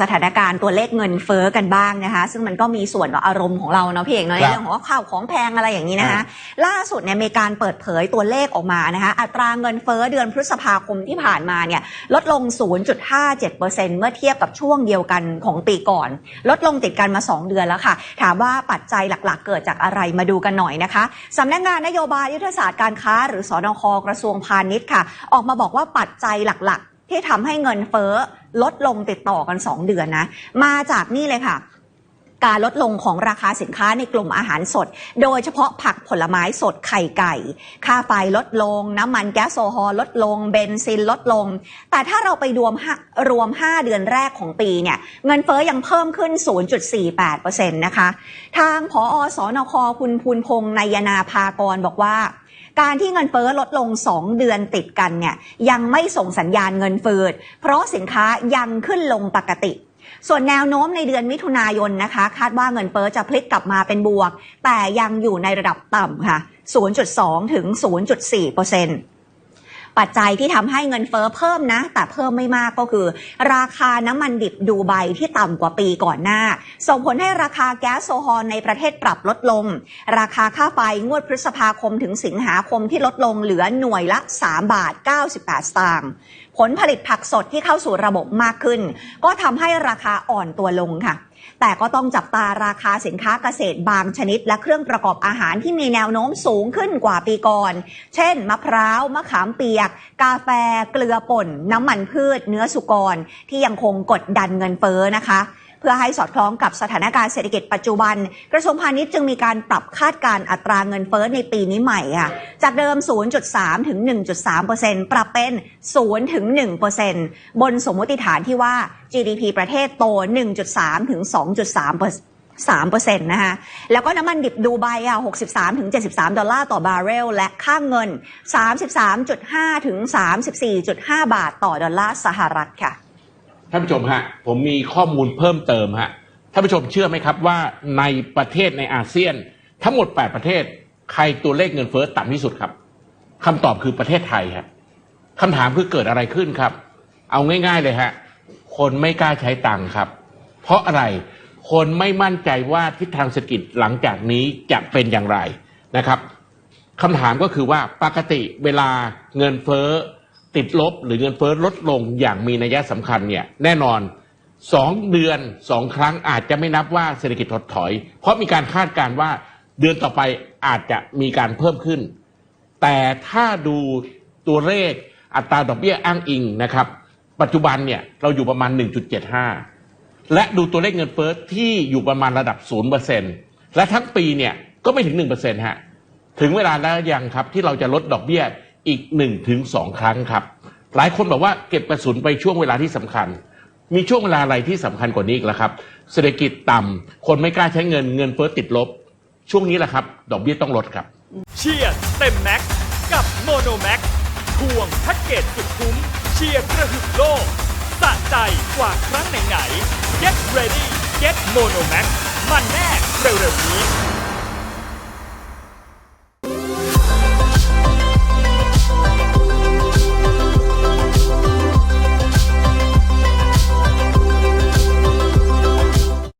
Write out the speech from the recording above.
สถานการณ์ตัวเลขเงินเฟ้อกันบ้างนะคะ ซึ่งมันก็มีส่วนกับอารมณ์ของเราเนาะพี่เอกเนาะในครับเรื่องของว่าข้าวของแพงอะไรอย่างนี้นะคะอ่าล่าสุดเนี่ยมีการเปิดเผยตัวเลขออกมานะคะ อัตราเงินเฟ้อเดือนพฤษภาคมที่ผ่านมาเนี่ยลดลง 0.57%เมื่อเทียบกับช่วงเดียวกันของปีก่อน ลดลงติดกันมา 2 เดือนแล้วค่ะ ถามว่าปัจจัยหลักๆ เกิดจากอะไรมาดูกันหน่อยนะคะสำนักงานนโยบายยุทธศาสตร์การค้า หรือสอนคกระทรวงพาณิชย์ค่ะ ออกมาบอกว่าปัจจัยหลักๆ ที่ทำให้เงินเฟ้อ ลดลงติดต่อกัน 2 เดือนนะ มาจากนี่เลยค่ะ การลดลงของราคาสินค้าในกลุ่มอาหารสด โดยเฉพาะผักผลไม้สดไข่ไก่ ค่าไฟลดลง น้ำมันแก๊สโซฮอลลดลง เบนซินลดลง แต่ถ้าเราไปรวมห้ารวม 5 เดือนแรกของปีเนี่ยเงินเฟ้อยังเพิ่มขึ้น 0.48%นะคะ ทางผอสอนคคุณภูนพงษ์นายนาภากรบอกว่าการที่เงินเฟ้อลดลง 2 เดือนติดกันเนี่ยยังไม่ส่งสัญญาณเงินเฟ้อเพราะสินค้ายังขึ้นลงปกติ ส่วนแนวโน้มในเดือนมิถุนายนนะคะ คาดว่าเงินเฟ้อจะพลิกกลับมาเป็นบวก แต่ยังอยู่ในระดับต่ำค่ะ 0.2 ถึง 0.4เปอร์เซ็นต์ ปัจจัยที่ทำให้เงินเฟ้อเพิ่มนะ แต่เพิ่มไม่มากก็คือ ราคาน้ำมันดิบดูไบที่ต่ำกว่าปีก่อนหน้า ส่งผลให้ราคาแก๊สโซฮอลในประเทศปรับลดลง ราคาค่าไฟงวดพฤษภาคมถึงสิงหาคมที่ลดลงเหลือหน่วยละ 3 บาท 98 สตางค์ผลผลิตผักสดที่เข้าสู่ระบบมากขึ้น ก็ทำให้ราคาอ่อนตัวลงค่ะ แต่ก็ต้องจับตาราคาสินค้าเกษตรบางชนิด และเครื่องประกอบอาหารที่มีแนวโน้มสูงขึ้นกว่าปีก่อน เช่น มะพร้าว มะขามเปียก กาแฟ เกลือป่น น้ำมันพืช เนื้อสุกร ที่ยังคงกดดันเงินเฟ้อนะคะ เพื่อให้สอดคล้องกับสถานการณ์เศรษฐกิจปัจจุบัน กระทรวงพาณิชย์จึงมีการปรับคาดการอัตราเงินเฟ้อในปีนี้ใหม่ค่ะจากเดิม 0.3 ถึง 1.3 ปรับเป็น 0 ถึง 1 บนสมมติฐานที่ว่า GDP ประเทศโต 1.3 ถึง 2.3 3%นะคะแล้วก็น้ำมันดิบดูไบอะ63ถึง73ดอลลาร์ต่อบาร์เรล และค่างเงิน33.5ถึง34.5บาทต่อดอลลาร์สหรัฐค่ะ ท่านผู้ชมฮะผมมีข้อมูลเพิ่มเติมฮะท่านผู้ชมเชื่อไหมครับว่าในประเทศในอาเซียน ทั้งหมด 8 ประเทศ ใครตัวเลขเงินเฟ้อต่ำที่สุดครับคำตอบคือประเทศไทยครับคำถามคือเกิดอะไรขึ้นครับ เอาง่าย ๆเลยฮะคนไม่กล้าใช้ตังค์ครับ เพราะอะไรคนไม่มั่นใจว่าทิศทางเศรษฐกิจหลังจากนี้จะเป็นอย่างไรนะครับคำถามก็คือว่าปกติเวลาเงินเฟ้อ ติดลบหรือเงินเฟ้อลดลงอย่างมีนัยสำคัญเนี่ยแน่นอนสองเดือนสองครั้งอาจจะไม่นับว่าเศรษฐกิจถดถอย เพราะมีการคาดการณ์ว่าเดือนต่อไปอาจจะมีการเพิ่มขึ้น แต่ถ้าดูตัวเลขอัตราดอกเบี้ยอ้างอิงนะครับ ปัจจุบันเนี่ยเราอยู่ประมาณ 1.75 และดูตัวเลขเงินเฟ้อที่อยู่ประมาณระดับ 0%และทั้งปีเนี่ยก็ไม่ถึง 1%ฮะถึงเวลาแล้วยังครับที่เราจะลดดอกเบี้ย อีก1นถึงสครั้งครับ หลายคนบอกว่าเก็บกระสุนไปช่วงเวลาที่สำคัญ มีช่วงเวลาอะไรที่สำคัญกว่านี้อีกแล้วครับ เศรษฐกิจต่ำคนไม่กล้าใช้เงินเงินเฟ้อติดลบ ช่วงนี้แหละครับ ดอกเบี้ยต้องลดครับ เชียร์เต็มแม็กซ์กับโมโนแม็กทวงแพ็กเกจสุดคุ้มเชียร์กระหึ่มโลกสะใจกว่าครั้งไหนๆ Get ready Get Mono Max มันแน่เร็วๆนี้